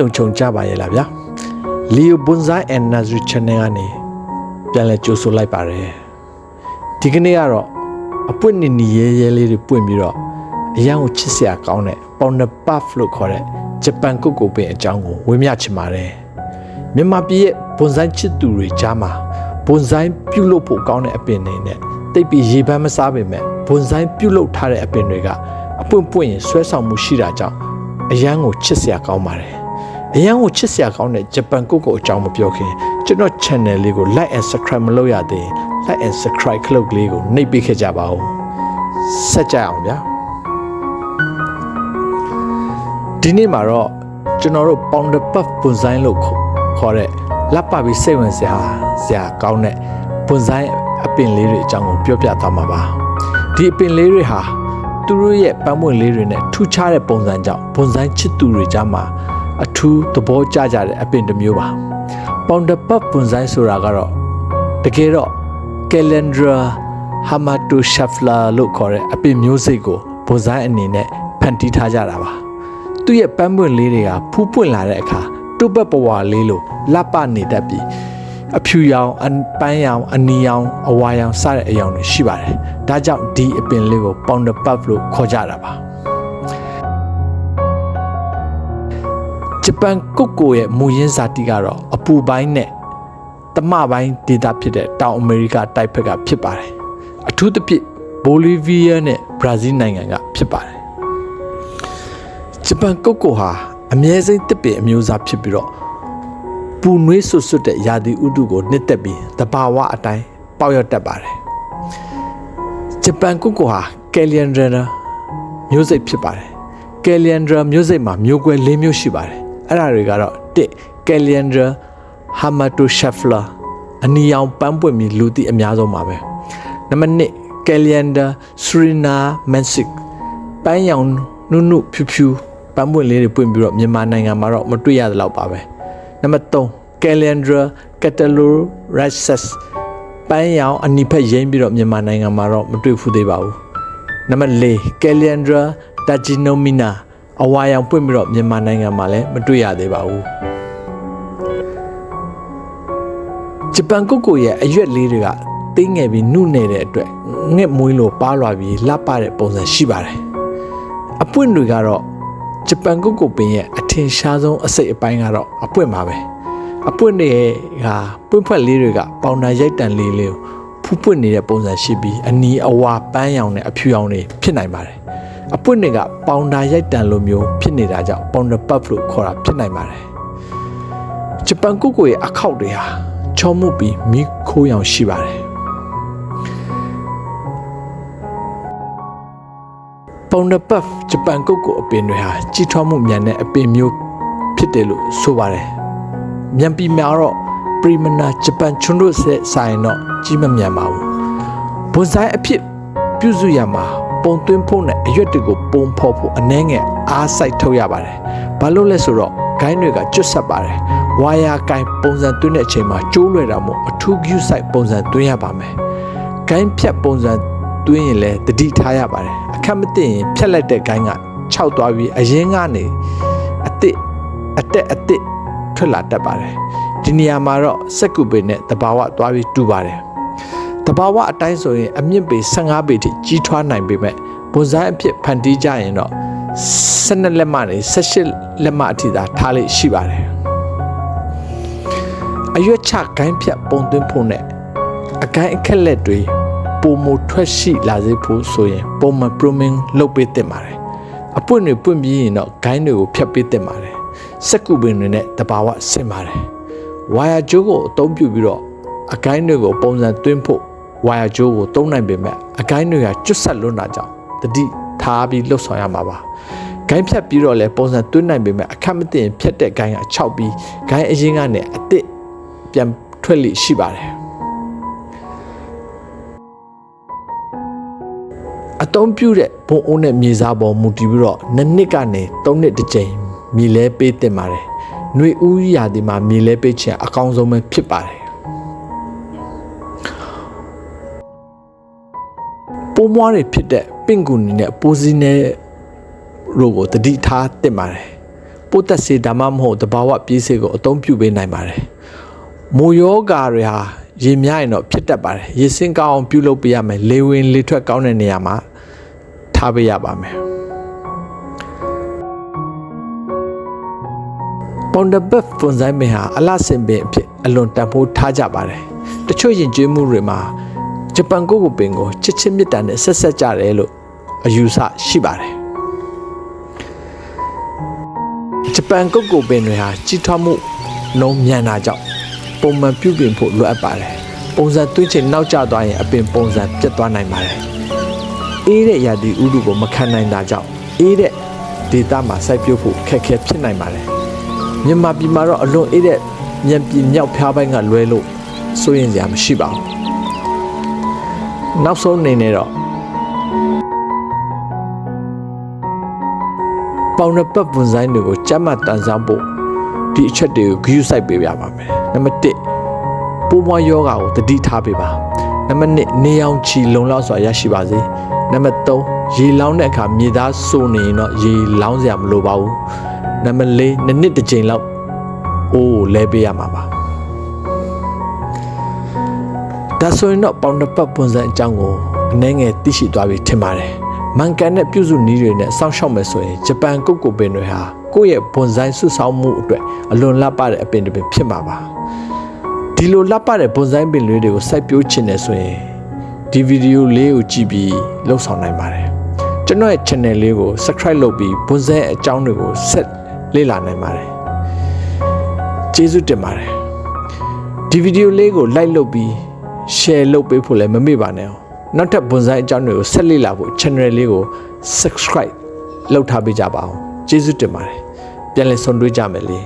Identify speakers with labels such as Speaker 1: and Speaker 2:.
Speaker 1: လုံခြုံကြပါရဲ့လားဗျာ Leo Bonsai and Nazri Channel ကနေပြန်လဲကြိုဆိုလိုက်ပါတယ်ဒီကနေ့ကတော့အပွင့်နေနေရဲရဲလေးတွေပွင့်ပြီးတော့အရန်ကိုချစ်စရာကောင်းတဲ့ Pounder Puff လို့ခေါ်တဲ့ဂျပန်ကုတ်ကိုပင်အကြောင်းကိုဝေမျှချင်ပါတယ်မြန်မာပြည်ရဲ့ဘွန်ဆိုင်ချစ်သူတွေကြားမှာဘွန်ဆိုင်ပြုတ်လို့ဖို့ကောင်းတဲ့အပင်တွေနဲ့တိတ်ပြီးရေပန်းမစားပေမဲ့ဘွန်ဆိုင်ပြုတ်လို့ထားတဲ့အပင်တွေကအပွင့်ပွင့်ရင်ဆွဲဆောင်မှုရှိတာကြောင့်အရန်ကိုချစ်စရာကောင်းပါတယ် အရန်ကိုချစ်စရာကောင်းတဲ့ဂျပန်ကုတ်ကိုအကြောင်းမပြောခင်ကျွန်တော် channel လေးကို like and subscribe မလုပ်ရသေးရင် like and subscribe ခလုတ်ကလေးကိုနှိပ်ပေးခဲ့ကြပါဦးဆက်ကြအောင်ဗျာဒီနေ့မှာတော့ကျွန်တော်တို့ pounder puff ပွန်ဆိုင်လို့ခေါ်တဲ့လက်ပပြီးစိတ်ဝင်စရာစရာကောင်းတဲ့ပွန်ဆိုင်အပင်လေးတွေအကြောင်းကိုပြောပြသွားမှာပါဒီအပင်လေးတွေဟာသူတို့ရဲ့ပန်းပွင့်လေးတွေနဲ့ထူးခြားတဲ့ပုံစံကြောင့်ပွန်ဆိုင်ချစ်သူတွေကြားမှာ အထူးသဘောကျကြတဲ့အပင်တစ်မျိုးပါ pounder puff ပွန်ဆိုင်ဆိုတာကတော့တကယ်တော့ calendra hamatoshaphla လို့ခေါ်တဲ့အပင်မျိုးစိတ်ကိုပွန်ဆိုင်အနေနဲ့ဖန်တီးထားကြတာပါသူ့ရဲ့ပန်းပွင့်လေးတွေကဖူးပွင့်လာတဲ့အခါတုပ်ပတ်ပဝါလေးလိုလပ်ပနေတတ်ပြီးအဖြူရောင်အပန်းရောင်အနီရောင်အဝါရောင်စတဲ့အရောင်တွေရှိပါတယ်။ဒါကြောင့်ဒီအပင်လေးကို pounder puff လို့ခေါ်ကြတာပါ။ ဂျပန်ကုတ်ကိုရဲ့မူရင်းဇာတိကတော့အပူပိုင်းနဲ့တမပိုင်းဒေသဖြစ်တဲ့တောင်အမေရိကတိုက်ဘက်ကဖြစ်ပါတယ်။အထူးသဖြင့်ဘိုလီဗီးယားနဲ့ဘရာဇီးနိုင်ငံကဖြစ်ပါတယ်။ဂျပန်ကုတ်ကိုဟာအမြဲစိမ့်တစ်ပင်အမျိုးအစားဖြစ်ပြီးတော့ပူနွေးဆွတ်ဆွတ်တဲ့ရာသီဥတုကိုနှစ်သက်ပြီးတဘာဝအတိုင်းပေါက်ရောက်တတ်ပါတယ်ဂျပန်ကုတ်ကိုဟာကယ်လီယန်ဒရာမျိုးစိတ်ဖြစ်ပါတယ်ကယ်လီယန်ဒရာမျိုးစိတ်မှာမျိုးကွဲ၄မျိုးရှိပါတယ် အဲ့ဒါတွေကတော့1ကယ်လီယန်ဒရာဟာမတိုရှက်ဖလာအနီရောင်ပန်းပွင့်ပြီးလူသိအများဆုံးပါပဲနံပါတ်2ကယ်လီယန်ဒရာစရီနာမန်စစ်ပန်းရောင်နုနုဖြူဖြူပန်းပွင့်လေးတွေပွင့်ပြီးတော့မြန်မာနိုင်ငံမှာတော့မတွေ့ရသလောက်ပါပဲနံပါတ်3 Calendra cataloraceus ပန်းရောင်အနိဖက်ရင်းပြီးတော့မြန်မာနိုင်ငံမှာတော့မတွေ့ဘူးသေးပါဘူးနံပါတ်4 Calendra daginomina အဝါရောင်ပွင့်ပြီးတော့မြန်မာနိုင်ငံမှာလည်းမတွေ့ရသေးပါဘူးဂျပန်ကုတ်ကိုရဲ့အရွက်လေးတွေကသိငယ်ပြီးနုနေတဲ့အတွက်ငှက်မွေးလိုပါလွာပြီးလှပတဲ့ပုံစံရှိပါတယ်အပွင့်တွေကတော့ဂျပန်ကုတ်ကိုပင်ရဲ့အထင်ရှားဆုံးအစိတ်အပိုင်းကတော့အပွင့်ပါပဲအပွင့်တွေကပွင့်ဖွက်လေးတွေကပေါင်နာရိုက်တန်လေးလေးကိုဖူးပွင့်နေတဲ့ပုံစံရှိပြီးအနီအဝါပန်းရောင်နဲ့အဖြူရောင်တွေဖြစ်နိုင်ပါတယ် အပွင့်တွေကပေါင်နာရိုက်တန်လိုမျိုးဖြစ်နေတာကြောင့်ပေါင်နာပတ်လို့ခေါ်တာဖြစ်နိုင်ပါတယ်ဂျပန်ကုတ်ကိုရဲ့အခောက်တွေဟာချောမှုပြီးမိခိုးရောင်ရှိပါတယ်ပေါင်နပတ်ဂျပန်ကုတ်ကိုအပင်တွေဟာကြီးထွားမှုမြန်တဲ့အပင်မျိုးဖြစ်တယ်လို့ဆိုပါတယ်။မြန်ပြီးများတော့ပရီမနာဂျပန်ချွန်းတို့ဆက်ဆိုင်တော့ကြီးမမြန်ပါဘူး။ဘွန်ဆိုင်အဖြစ်ပြုစုရမှာ ပုံသွင်းဖို့နဲ့အရွက်တွေကိုပုံဖော်ဖို့အနှဲငယ်အားစိုက်ထုတ်ရပါတယ်။ဘာလို့လဲဆိုတော့ဂိုင်းတွေကကျွတ်ဆက်ပါတယ်။ဝါယာဂိုင်းပုံစံသွင်းတဲ့အချိန်မှာကျိုးလွယ်တာမို့အထူးကျူးဆိုင်ပုံစံသွင်းရပါမယ်။ဂိုင်းဖြတ်ပုံစံတွင်းရင်လည်းတတိထားရပါတယ်အခက်မသိရင်ဖြက်လိုက်တဲ့ဂိုင်းကခြောက်သွားပြီးအရင်ကနေအစ်စ်အတက်အစ်စ်ထွက်လာတတ်ပါတယ်ဒီနေရာမှာတော့စက်ကူပေနဲ့တဘာဝသွားပြီးတူပါတယ်တ ဘာဝအတိုင်းဆိုရင်အမြင့်ပေ15ပေထိကြီးထွားနိုင်ပေမဲ့ဘွန်ဆိုင်အဖြစ်ဖန်တီးကြရင်တော့12လက်မနဲ့18လက်မအထိသာထားလိမ့်ရှိပါတယ်အရွက်ချဂိုင်းဖြတ်ပုံသွင်းဖို့နဲ့အကိုင်းအခက်လက်တွေပုံမထွက်ရှိလာစေဖို့ဆိုရင်ပုံမှန် promin လုပ်ပေးတင်ပါတယ်အပွင့်တွေပွင့်ပြီးရင်တော့ဂိုင်းတွေကိုဖြတ်ပေးတင်ပါတယ်စက်ကူပင်တွေနဲ့တဘာဝဆင်ပါတယ်ဝါယာကြိုးကိုအသုံးပြုပြီးတော့အကိုင်းတွေကိုပုံစံသွင်းဖို့ ဝါယာကြိုးကိုသုံးနိုင်ပေမဲ့အကိုင်းတွေကကျွတ်ဆက်လွန်းတာကြောင့်တတိထားပြီးလှုပ်ဆောင်ရမှာပါဂိုင်းဖြတ်ပြီးတော့လဲပုံစံသွင်းနိုင်ပေမဲ့အခက်မသိရင်ဖြတ်တဲ့ဂိုင်းက6ပြီးဂိုင်းအရင်ကနေအစ်စ်ပြန်ထွက်လိရှိပါတယ်အသုံးပြုတဲ့ဘုံအိုးနဲ့မြေစားပေါ်မူတည်ပြီးတော့နှစ်နှစ်ကနေသုံးနှစ်တစ်ကြိမ်မြေလဲပေးတင်ပါတယ်။ຫນွေဦးရာဒီမှာမြေလဲပေးခြင်းအကောင်းဆုံးပဲဖြစ်ပါတယ်။ ပိုးမွားတွေဖြစ်တဲ့ပင့်ကူနီနဲ့ပိုးစည်းနဲ့တို့ကိုတတိထားတင်ပါတယ်။ပိုးသက်စေဒါမှမဟုတ်တဘာဝပြေးစေကိုအသုံးပြုပေးနိုင်ပါတယ်မိုးယောဂါတွေဟာရေများရင်တော့ဖြစ်တတ်ပါတယ်ရေစင်းကောင်းအောင်ပြုလုပ်ပေးရမယ်လေဝင်လေထွက်ကောင်းတဲ့နေရာမှာထားပေးရပါမယ်ပွန်ဒဘက်ဖွန်ဆိုင်မဟာအလဆင်ပင်အဖြစ်အလွန်တန်ဖိုးထားကြပါတယ်တချို့ယဉ်ကျေးမှုတွေမှာ ဂျပန်ကိုကိုပင်ကိုချစ်ချင်းမြတ်တန်နဲ့ဆက်ဆက်ကြတယ်လို့အယူဆရှိပါတယ်ဂျပန်ကိုကိုပင်တွေဟာကြီးထွားမှုနှုံးမြန်တာကြောင့်ပုံမှန်ပြုပြင်ဖို့လိုအပ်ပါတယ်ပုံစံသွင်းချင်နောက်ကျသွားရင်အပင်ပုံစံပြတ်သွားနိုင်ပါတယ်အေးတဲ့ရာသီဥတုကိုမခံနိုင်တာကြောင့်အေးတဲ့ဒေသမှာစိုက်ပျိုးဖို့ခက်ခဲဖြစ်နိုင်ပါတယ်မြန်မာပြည်မှာတော့အလွန်အေးတဲ့မြန်ပြည်မြောက်ဖျားပိုင်းကလွဲလို့စိုးရင်စရာမရှိပါဘူး နောက်ဆုံးအနေနဲ့တော့ပေါင်နပတ်ဝန်ဆိုင်တွေကိုကြမ်းမှတ်တန်ဆောင်ဖို့ဒီအချက်တွေကိုဂရုစိုက်ပေးပြပါမယ်နံပါတ်1ပိုးမွားယောဂါကိုတတိထားပေးပါနံပါတ်2နေအောင်ချီလုံလောက်စွာရရှိပါစေနံပါတ်3ရေလောင်းတဲ့အခါမြေသားစိုးနေရင်တော့ရေလောင်းစရာမလိုပါဘူးနံပါတ်4နှစ်နှစ်တစ်ကြိမ်လောက်အိုးလဲပေးရမှာပါ ဒါဆိုရင်တော့ပေါင်တစ်ပတ်ပုံစံအကြောင်းကိုအနည်းငယ်သိရှိသွားပြီထင်ပါတယ်။မန်ကန်တဲ့ပြုစုနည်းတွေနဲ့စောင့်ရှောက်မယ်ဆိုရင်ဂျပန်ကုတ်ကိုပင်တွေဟာကိုယ့်ရဲ့ဘွန်ဆိုင်ဆွဆောင်းမှုအတွက်အလွန်လှပတဲ့အပင်တစ်ပင်ဖြစ်မှာပါ။ဒီလိုလှပတဲ့ဘွန်ဆိုင်ပင်လေးတွေကိုစိုက်ပျိုးချင်တယ်ဆိုရင်ဒီဗီဒီယိုလေးကိုကြည့်ပြီးလှုပ်ဆောင်နိုင်ပါတယ်။ကျွန်တော်ရဲ့ channel လေးကို subscribe လုပ်ပြီးဘွန်ဆိုင်အကြောင်းတွေကိုဆက်လေ့လာနိုင်ပါတယ်။ကျေးဇူးတင်ပါတယ်။ဒီဗီဒီယိုလေးကို like လုပ်ပြီး share လုပ်ပေးဖို့လည်းမမေ့ပါနဲ့အောင်နောက်ထပ်ဘွန်ဆိုင်အကြောင်းတွေကိုဆက်လေ့လာဖို့ channel လေးကို subscribe လုပ်ထားပေးကြပါအောင်ကျေးဇူးတင်ပါတယ်ပြန်လည်ဆုံတွေ့ကြမယ်လေ